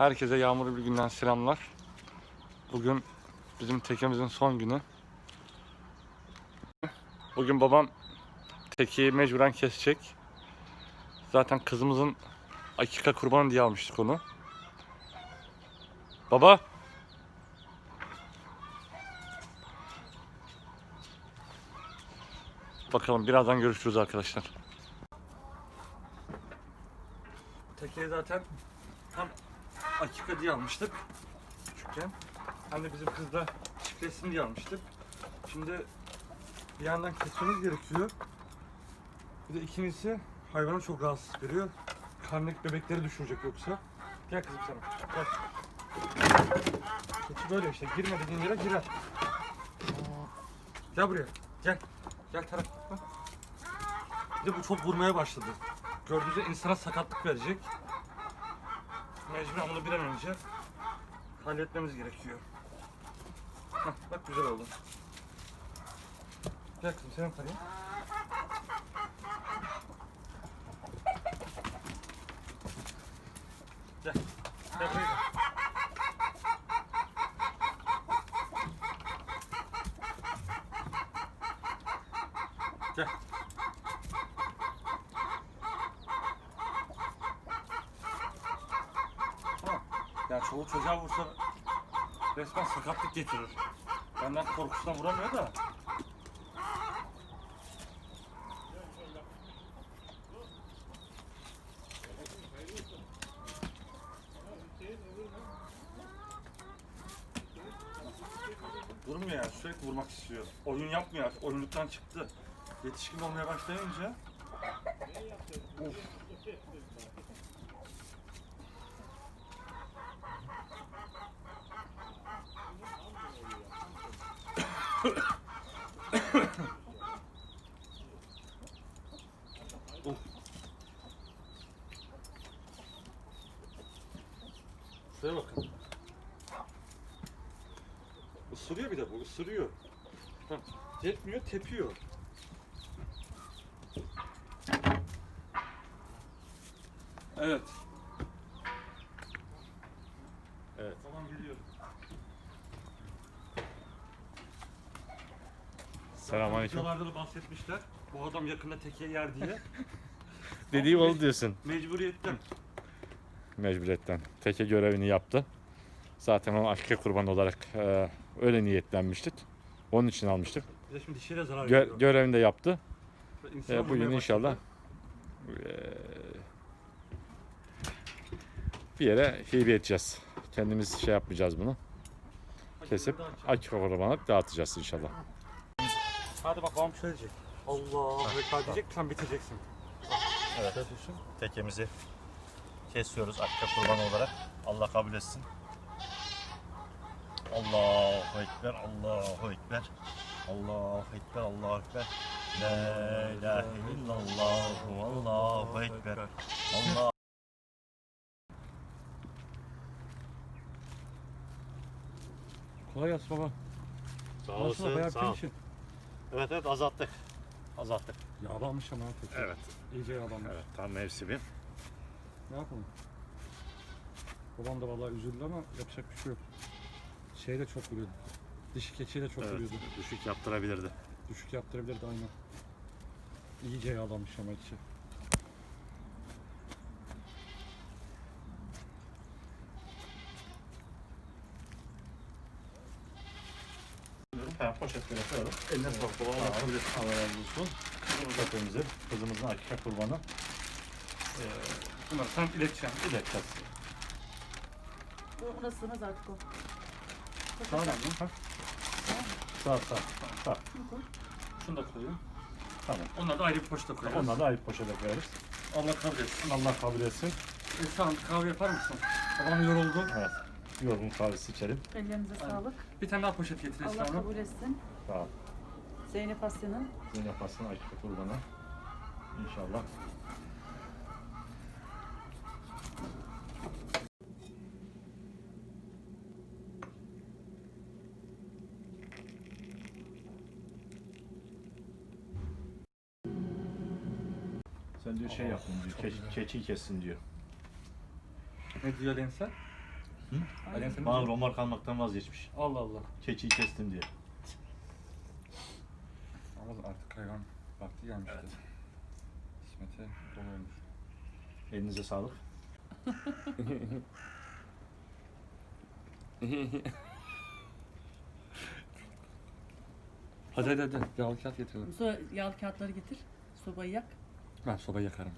Herkese yağmurlu bir günden selamlar. Bugün bizim tekemizin son günü. Bugün babam tekeyi mecburen kesecek. Zaten kızımızın akika kurbanı diye almıştık onu. Baba. Bakalım birazdan görüşürüz arkadaşlar. Tekeyi zaten hem akika diye almıştık küçükken. De bizim kızla çiftleşsin diye almıştık. Şimdi bir yandan kesmemiz gerekiyor. Bir de ikincisi hayvana çok rahatsız veriyor. Karnındaki bebekleri düşürecek yoksa. Gel kızım sana. Gel. Keçi böyle işte. Girme dediğin yere girer. Gel buraya. Gel. Gel taraf. Bak. Bir de bu çok vurmaya başladı. Gördüğünüzde insana sakatlık verecek. Mecburen bunu bir an önce halletmemiz gerekiyor. Hah, bak güzel oldu. Gel kızım sen yukarıya. Gel. Gel buraya gel. Gel. Tamam. Çoğu çocuğa vursa resmen sakatlık getirir. Benden korkusundan vuramıyor da. Durmuyor yani sürekli vurmak istiyor. Oyun yapmıyor artık. Oyunluktan çıktı. Yetişkin olmaya başlayınca Uf. Şuraya bakın. Isırıyor bir de bu, ısırıyor. Heh, Yetmiyor, tepiyor. Evet. Tamam geliyor. Selamünaleyküm. Videolarda da bahsetmişler. Bu adam yakında teke yer diye. Dediği oldu diyorsun Mecburiyetten. mecburiyetten. Teke görevini yaptı. Zaten onu akika kurban olarak e, öyle niyetlenmiştik. Onun için almıştık. Bir de şimdi dişiyle zarar Gö- veriyor. görevini de yaptı. Ve insan E, bugün inşallah e, bir yere hibe edeceğiz. Kendimiz şey yapmayacağız bunu. Kesip akika kurbanı dağıtacağız inşallah. Hadi bak babam şöyle diyecek. Allah Ekber diyecek sen biteceksin. Evet. Şöyle düşün. Tekemizi kesiyoruz akika kurban olarak. Allah kabul etsin. Allahu Ekber, Allahu Ekber. Allahu Ekber, Allahu Ekber. La ilahe illallah, Allahu Ekber. Allah Kolay gelsin baba. Sağ Nasıl bayağı bir Evet evet azalttık. Azalttık. Yağlanmış ama peki. Evet. İyice yağlanmış. Evet tam mevsimi. Ne yapalım? Babam da vallahi üzüldü ama yapacak bir şey yok. Şey de çok vuruyordu. Dişi keçiye de çok Evet, vuruyordu. düşük yaptırabilirdi. Düşük yaptırabilirdi aynen. İyice yağlanmış ama içi. Ha, poşetlere koyalım. Eline sağlık baba. Allah Tamam. kabul etsin. Allah razı olsun. Köpeğimizin, kızımızın akika kurbanı. Ee, Bunlar sen ileteceğim. İleteceğiz. Ona sığmaz artık o. Sağ olun. Ha? Sağ sağ. Sağ. Şunu da koyayım. Tamam. Onları da ayrı bir poşete koyarız. Onları da ayrı poşete koyarız. Allah kabul etsin. Allah kabul etsin. Sen kahve yapar mısın? Babam yoruldu. Evet. Yorgun kahvesi içelim. Ellerinize sağlık. Bir tane daha poşet getir Allah Esra Hanım. kabul etsin. Sağ ol. Zeynep Asya'nın Zeynep Aslan Akika kurbanı. İnşallah. Sen diyor şey yapın diyor, keçi, keçiyi kessin diyor. Ne diyor Lensel? Ne Bana roman kalmaktan vazgeçmiş. Allah Allah. Keçiyi kestim diye. Ama artık hayvan vakti gelmişti. Evet. Kısmete dolu olmuş. Elinize sağlık. Hadi hadi hadi. Yağlı kağıt getirelim. Sonra yağlı kağıtları getir. Sobayı yak. Ben sobayı yakarım.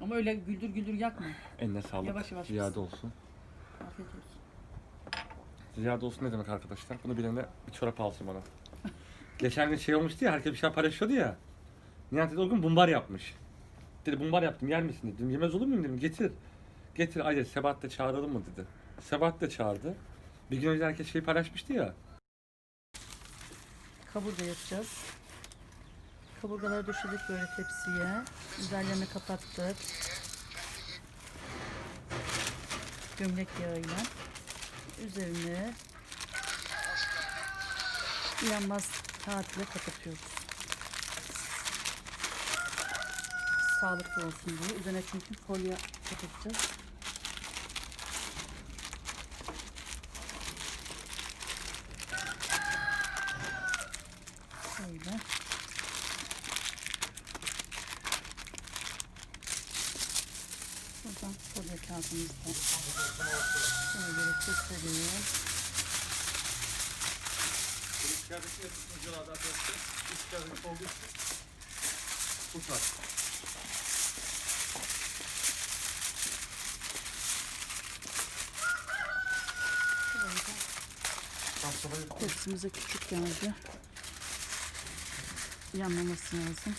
Ama öyle güldür güldür yakma. Eline sağlık. Yavaş yavaş Ziyade pişsin. olsun. Afiyet olsun. Ziyade olsun ne demek arkadaşlar? Bunu bilene bir çorap alsın bana. Geçen gün şey olmuştu ya, herkes bir şey paylaşıyordu ya. Nihat dedi o gün bumbar yapmış. Dedi bumbar yaptım yer misin dedim. Yemez olur muyum dedim. Getir. Getir. Ay dedi, Sebat da çağıralım mı dedi. Sebat da çağırdı. Bir gün önce herkes şeyi paylaşmıştı ya. Kaburga yapacağız. Kaburgaları döşedik böyle tepsiye. Üzerlerini kapattık. Gömlek yağıyla. Üzerine yanmaz kağıtla kapatıyoruz. Sağlıklı olsun diye. Üzerine çünkü folyo kapatacağız. Şöyle. Buradan folyo kağıdımızda şöyle keselim. Şöyle tepsimize küçük geldi. Yanmaması lazım.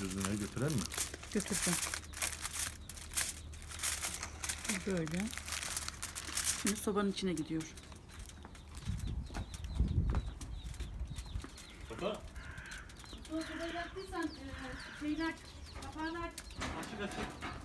Düzgünleri götürelim mi? Götüreceğim. Böyle. Şimdi sobanın içine gidiyor. Baba. Sobayı yaktıysan şeyini aç, kapağını aç. Bismillah.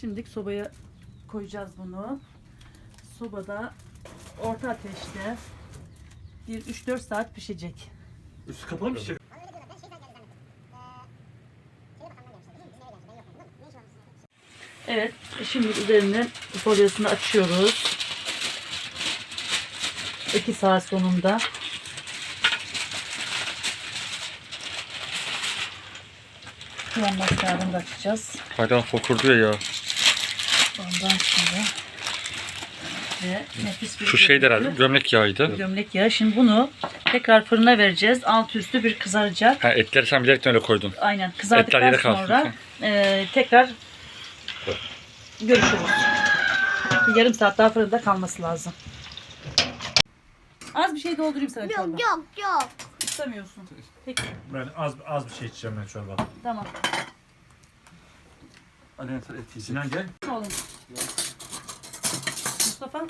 Şimdi sobaya koyacağız bunu. Sobada orta ateşte bir 3-4 saat pişecek. Üstü kapalı mı şey? Evet, şimdi üzerine folyosunu açıyoruz. 2 saat sonunda. Yanmaz kağıdını da açacağız. Haydan fokurdu ya. Ondan sonra ve nefis bir Şu şey de herhalde gömlek yağıydı. Gömlek yağı. Şimdi bunu tekrar fırına vereceğiz. Alt üstü bir kızaracak. Ha etleri sen bilerekten öyle koydun. Aynen Etler kızardıktan yere kalsın. sonra e, tekrar görüşürüz. Bir yarım saat daha fırında kalması lazım. Az bir şey doldurayım sana çorba. Yok yok yok. İstemiyorsun. Peki Ben az az bir şey içeceğim ben çorba. tamam. Alihan sen et yiyecek. Sinan gel. Oğlum. Mustafa.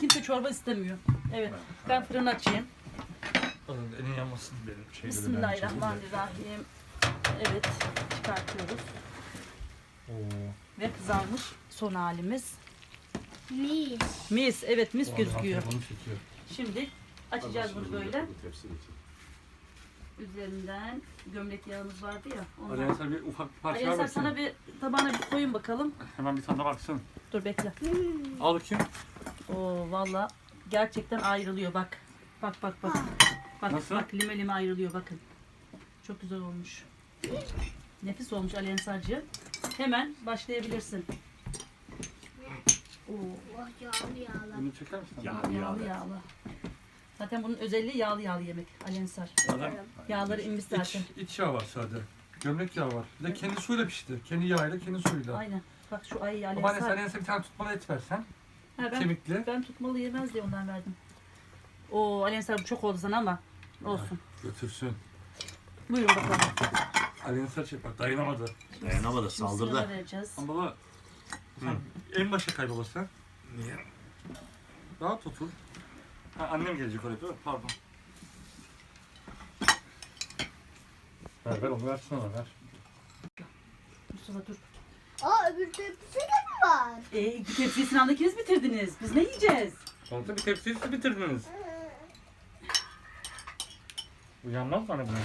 Kimse çorba istemiyor. Evet. Ben fırın açayım. Alın, Elin yanmasın. Benim şey Bismillahirrahmanirrahim. Evet. Çıkartıyoruz. Ve kızarmış son halimiz. Mis. Mis. Evet mis gözüküyor. Şimdi açacağız bunu böyle. Üzerinden gömlek yağımız vardı ya. Ondan. sen bir ufak bir parça Ali ver sen bakayım. sana bir tabağına bir koyun bakalım. Hemen bir tane baksana. Dur bekle. Al bakayım. Oo valla gerçekten ayrılıyor bak. Bak bak bak. Bak Nasıl? bak lime lime ayrılıyor bakın. Çok güzel olmuş. Nefis olmuş Ali Ensar'cığım. Hemen başlayabilirsin. Oo, Oh yağlı yağlı. Bunu çeker misin? Ya. yağlı yağlı. Zaten bunun özelliği yağlı yağlı yemek Ali Ensar. Adam Yağları inmiş iç, zaten. iç yağ var sadece. Gömlek yağı var. Bir de kendi suyla pişti. Kendi yağıyla, kendi suyla. Aynen. Bak şu ayı Babaanne sen Ensar. Alihan'a bir tane tutmalı et versen. Ha, ben, Kemikli. ben tutmalı yemez diye ondan verdim. Oo Ali Ensar bu çok oldu sana ama. Olsun. Götürsün. Buyurun bakalım. Ali'nin saçı bak dayanamadı. Dayanamadı saldırdı. vereceğiz. Ama baba sen en başa kay baba sen. Niye? Rahat otur. Ha, annem gelecek oraya değil mi? Pardon. Ver ver onu versene ona ver. Mustafa dur. Aa öbür tepsi de mi var? E, tepsiyi sınavda ikiniz bitirdiniz. Biz ne yiyeceğiz? Sonuçta bir tepsiyi siz bitirdiniz. Uyanmaz mı anne bunu?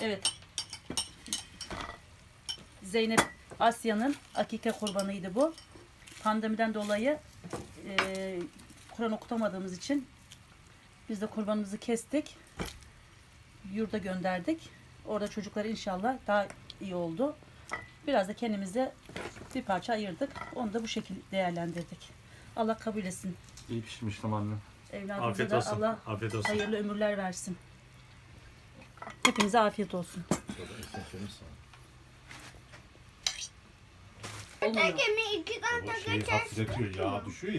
Evet. Zeynep Asya'nın akike kurbanıydı bu. Pandemiden dolayı e, Kur'an okutamadığımız için biz de kurbanımızı kestik. Yurda gönderdik. Orada çocuklar inşallah daha iyi oldu. Biraz da kendimize bir parça ayırdık. Onu da bu şekilde değerlendirdik. Allah kabul etsin. İyi pişirmiştim anne. Evladımıza Afiyet da olsun. Allah Afiyet olsun. hayırlı ömürler versin. Hepinize afiyet olsun. Olmuyor. Tekemi iki kanta Şeyi geçer. hafifletiyor ya düşüyor.